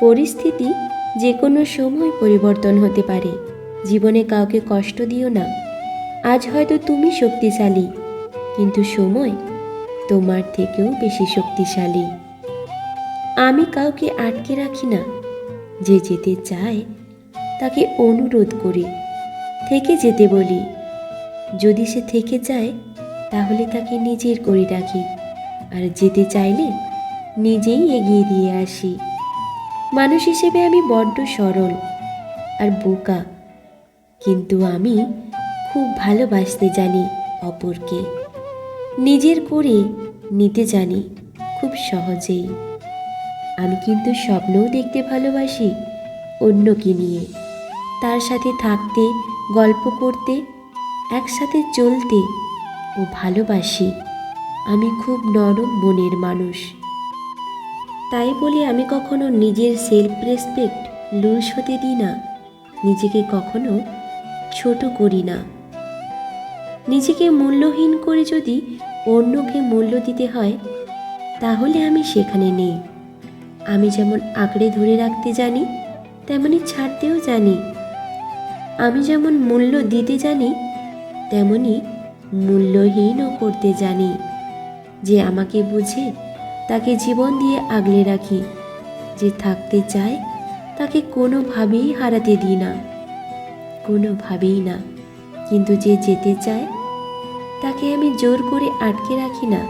পরিস্থিতি যে কোনো সময় পরিবর্তন হতে পারে। জীবনে কাউকে কষ্ট দিও না। আজ হয়তো তুমি শক্তিশালী, কিন্তু সময় তোমার থেকেও বেশি শক্তিশালী। আমি কাউকে আটকে রাখি না। যে যেতে চায়, তাকে অনুরোধ করি। থেকে যেতে বলি। যদি সে থেকে যায়, তাহলে তাকে নিজের করে রাখি। আর যেতে চাইলে নিজেই এগিয়ে দিয়ে আসি। মানুষ হিসেবে আমি বড্ড সরল আর বোকা। কিন্তু আমি খুব ভালোবাসতে জানি অপরকে। নিজের করে নিতে জানি খুব সহজেই। আমি কিন্তু স্বপ্নও দেখতে ভালোবাসি অন্যকে নিয়ে। তার সাথে থাকতে, গল্প করতে, একসাথে চলতে ও ভালোবাসি। আমি খুব নরম মনের মানুষ। তাই বলে আমি কখনো নিজের সেলফ রেসপেক্ট লুজ হতে দিই না। নিজেকে কখনো ছোট করি না। নিজেকে মূল্যহীন করে যদি অন্যকে মূল্য দিতে হয়, তাহলে আমি সেখানে নেই। আমি যেমন আঁকড়ে ধরে রাখতে জানি, তেমনি ছাড়তেও জানি। আমি যেমন মূল্য দিতে জানি, তেমনি মূল্যহীনও করতে জানি। যে আমাকে বুঝে তাকে জীবন দিয়ে আগলে রাখি। যে থাকতে চায়, তাকে কোনোভাবেই হারাতে দিই না। কোনোভাবেই না। কিন্তু যে যেতে চায়, তাকে আমি জোর করে আটকে রাখি না।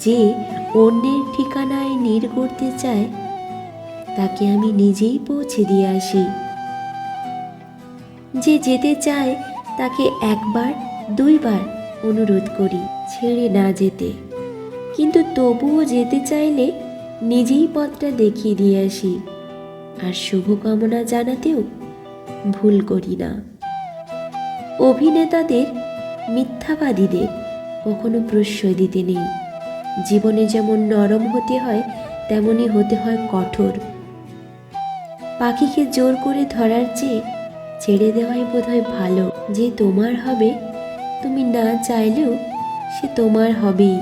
যে অন্যের ঠিকানায় নীর করতে চায়, তাকে আমি নিজেই পৌঁছে দিয়ে আসি। যে যেতে চায়, তাকে একবার, দুইবার অনুরোধ করি ছেড়ে না যেতে। কিন্তু তবুও যেতে চাইলে নিজেই পথটা দেখিয়ে দিয়ে আসি। আর শুভকামনা জানাতেও ভুল করি না। অভিনেতাদের মিথ্যাবাদীদের কখনো প্রশ্রয় দিতে নেই। জীবনে যেমন নরম হতে হয় তেমনই হতে হয় কঠোর। পাখিকে জোর করে ধরার চেয়ে ছেড়ে দেওয়াই বোধহয় ভালো। যে তোমার হবে, তুমি না চাইলেও সে তোমার হবেই।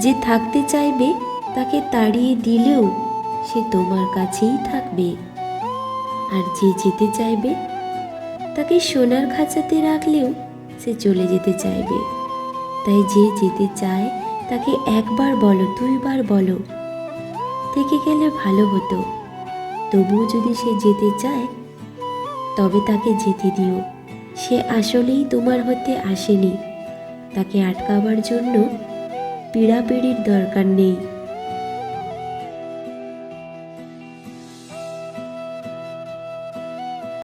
যে থাকতে চাইবে তাকে তাড়িয়ে দিলেও সে তোমার কাছেই থাকবে। আর যে যেতে চাইবে তাকে সোনার খাঁচাতে রাখলেও সে চলে যেতে চাইবে। তাই যে যেতে চায় তাকে একবার বলো, দুইবার বলো। থেকে গেলে ভালো হতো। তবুও যদি সে যেতে চায়, তবে তাকে যেতে দিও। সে আসলেই তোমার হতে আসেনি। তাকে আটকাবার জন্য পীড়াপিড়ির দরকার নেই।